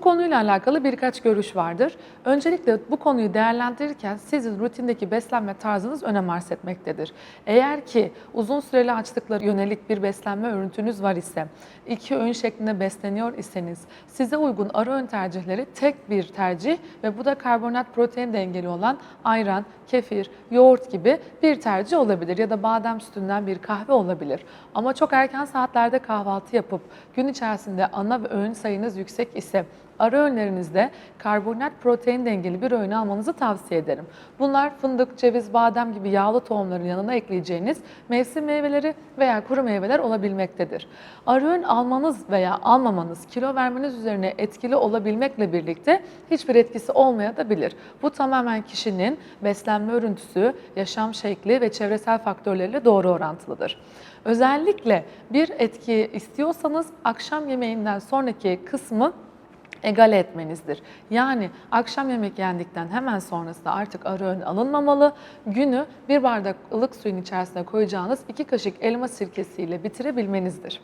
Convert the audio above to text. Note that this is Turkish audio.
konuyla alakalı birkaç görüş vardır. Öncelikle bu konuyu değerlendirirken sizin rutindeki beslenme tarzınız önem arz etmektedir. Eğer ki uzun süreli açlıklara yönelik bir beslenme örüntünüz var ise, iki öğün şeklinde besleniyor iseniz, size uygun ara öğün tercihleri tek bir tercih ve bu da karbonat protein dengeli olan ayran, kefir, yoğurt gibi bir tercih olabilir ya da badem sütünden bir kahve olabilir. Ama çok erken saatlerde kahvaltı yapıp gün içerisinde ana ve öğün sayınız yüksek ise ara öğünlerinizde karbonat protein dengeli bir öğün almanızı tavsiye ederim. Bunlar fındık, ceviz, badem gibi yağlı tohumların yanına ekleyeceğiniz mevsim meyveleri veya kuru meyveler olabilmektedir. Ara öğün almanız veya almamanız kilo vermeniz üzerine etkili olabilmekle birlikte hiçbir etkisi olmayabilir. Bu tamamen kişinin beslenme örüntüsü, yaşam şekli ve çevresel faktörlerle doğru orantılıdır. Özellikle bir etki istiyorsanız akşam yemeğinden sonraki kısmı egale etmenizdir. Yani akşam yemek yendikten hemen sonrasında artık ara öğün alınmamalı. Günü bir bardak ılık suyun içerisine koyacağınız iki kaşık elma sirkesiyle bitirebilmenizdir.